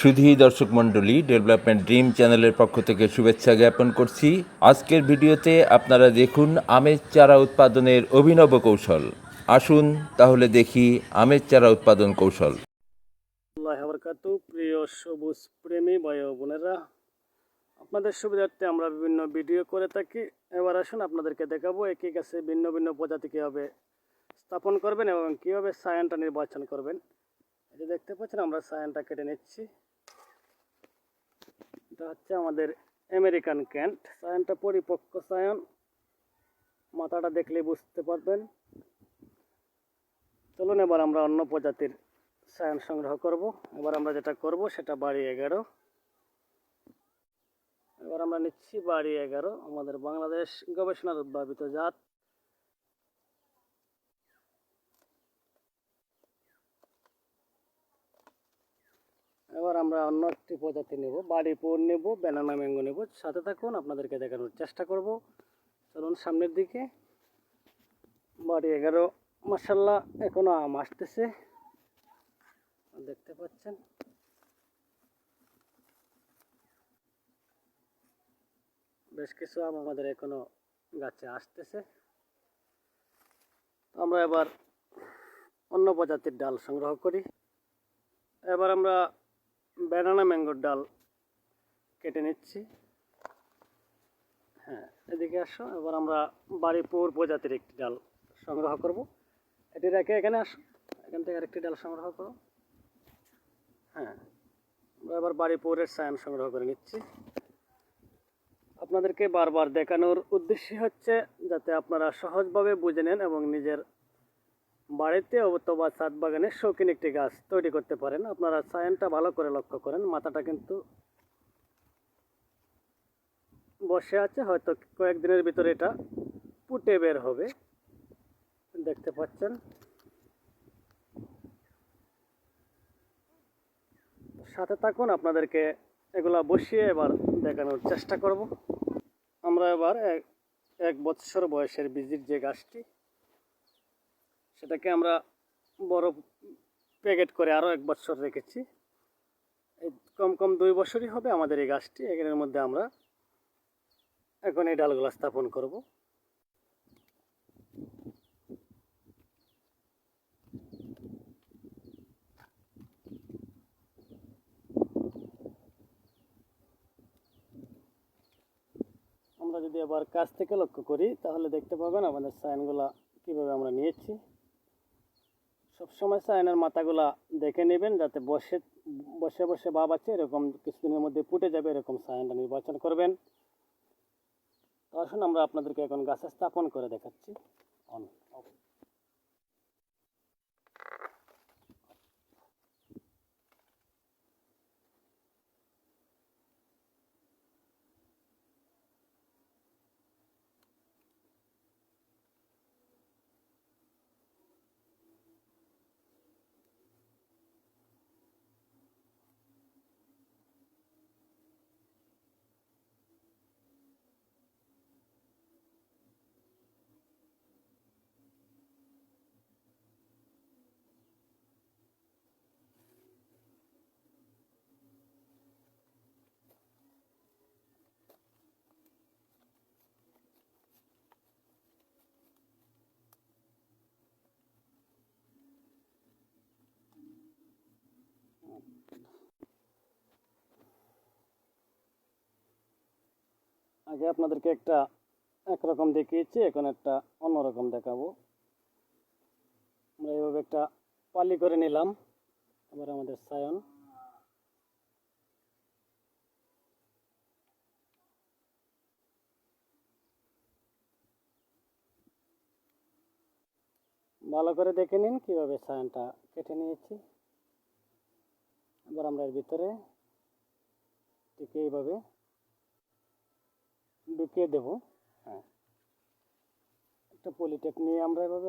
সুধী দর্শক মণ্ডলী development dream চ্যানেলের পক্ষ থেকে শুভেচ্ছা জ্ঞাপন করছি। আজকের ভিডিওতে আপনারা দেখুন আমের চারা উৎপাদনের অভিনব কৌশল। আসুন তাহলে দেখি আমের চারা উৎপাদন কৌশল। প্রিয় সবুজ প্রেমী ভাই বোনেরা, আপনাদের সুবিধার্থে আমরা বিভিন্ন ভিডিও করে থাকি। এবার আসুন আপনাদেরকে দেখাবো একই গাছে ভিন্ন ভিন্ন প্রজাতি কীভাবে স্থাপন করবেন এবং কীভাবে সায়ানটা নির্বাচন করবেন। এই দেখতে পাচ্ছেন, আমরা সায়ানটা কেটে নিচ্ছি। এটা হচ্ছে আমাদের আমেরিকান ক্যান্ট সায়নটা পরিপক্ক সায়ন। মাথাটা দেখলে বুঝতে পারবেন। চলুন এবার আমরা অন্য প্রজাতির সায়ন সংগ্রহ করব। এবার আমরা যেটা করব সেটা বাড়ি এগারো। এবার আমরা নিচ্ছি বাড়ি এগারো। আমাদের বাংলাদেশ গবেষণার উদ্ভাবিত জাত এবার আমরা অন্য একটি প্রজাতি নেব, বাড়ি পোর নেব ব্যানানা ম্যাঙ্গো নেব। সাথে থাকুন, আপনাদেরকে দেখানোর চেষ্টা করব। চলুন সামনের দিকে। বাড়ি এগারো মাসাল্লাহ এখনও আম আসতেছে। দেখতে পাচ্ছেন? বেশ কিছু আম আমাদের এখনও গাছে আসতেছে। আমরা এবার অন্য প্রজাতির ডাল সংগ্রহ করি। এবার আমরা ব্যানানা ম্যাঙ্গোর ডাল কেটে নিচ্ছি। হ্যাঁ এদিকে আসো, এবার আমরা বাড়িপুর প্রজাতির একটি ডাল সংগ্রহ করব। এটি রেখে এখানে আসো, এখান থেকে আরেকটি ডাল সংগ্রহ করো। হ্যাঁ আমরা এবার বাড়িপুরের সায়ান সংগ্রহ করে নিচ্ছি। আপনাদেরকে বারবার দেখানোর উদ্দেশ্য হচ্ছে যাতে আপনারা সহজভাবে বুঝে নেন এবং নিজের বাড়িতে অথবা ছাদ বাগানে শৌখিন একটি গাছ তৈরি করতে পারেন। আপনারা সায়ানটা ভালো করে লক্ষ্য করেন, মাথাটা কিন্তু বসে আছে, হয়তো কয়েকদিনের ভিতরে এটা ফুটে বের হবে। দেখতে পাচ্ছেন? সাথে থাকুন, আপনাদেরকে এগুলা বসিয়ে এবার দেখানোর চেষ্টা করব। আমরা এবার এক বৎসর বয়সের বীজির যে গাছটি সেটাকে আমরা বড় প্যাকেট করে আরও এক বছর রেখেছি। এই কম কম দুই বছরই হবে আমাদের এই গাছটি। এখানের মধ্যে আমরা এখন এই ডালগুলা স্থাপন করব। আমরা যদি আবার কাছ থেকে লক্ষ্য করি, তাহলে দেখতে পাবেন আমাদের সাইনগুলা কীভাবে আমরা নিয়েছি। সবসময় সায়নার মাথাগুলা দেখে নেবেন যাতে বসে বসে বসে ভাব আছে, এরকম কিছুদিনের মধ্যে ফুটে যাবে, এরকম সাইনটা নির্বাচন করবেন। তো আসুন আমরা আপনাদেরকে এখন গাছে স্থাপন করে দেখাচ্ছি। অন আগে আপনাদেরকে একটা একরকম দেখিয়েছি, এখন একটা অন্যরকম দেখাবো। আমরা এইভাবে একটা পালি করে নিলাম। এবার আমাদের সায়ন। ভালো করে দেখে নিন কীভাবে সায়নটা কেটে নিয়েছি। এবার আমরা এর ভিতরে ঠিক এইভাবে ঢুকিয়ে দেবো। হ্যাঁ। একটা পলিটেক নিয়ে আমরা এভাবে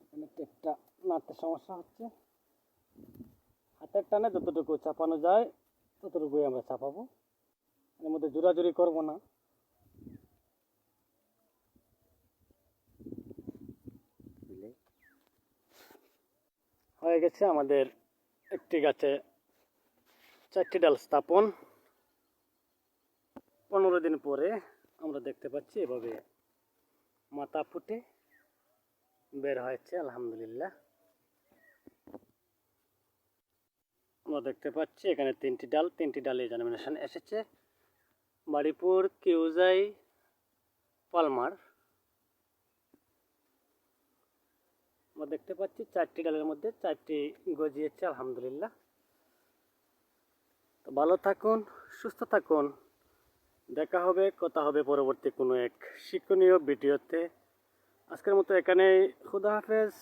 এখানে টেপটা নাড়তে সমস্যা হচ্ছে। হাতের টানে যতটুকু চাপানো যায়, ততটুকুই আমরা চাপাবো। এর মধ্যে জোরাজুরি করব না। হয়ে গেছে আমাদের একটি গাছে চারটি ডাল স্থাপন। পনেরো দিন পরে আমরা দেখতে পাচ্ছি এভাবে মাথা ফুটে বের হয়েছে, আলহামদুলিল্লাহ। আমরা দেখতে পাচ্ছি এখানে তিনটি ডাল, তিনটি ডালে জার্মিনেশন এসেছে। বাড়িপুর, কিউজাই, পালমার। আমরা দেখতে পাচ্ছি চারটি ডালের মধ্যে চারটি গজিয়েছে আলহামদুলিল্লাহ। তো ভালো থাকুন, সুস্থ থাকুন। দেখা হবে, কথা হবে পরবর্তী কোনো এক শিক্ষণীয় ভিডিওতে। আজকের মতো এখানেই, খুদা হাফেজ।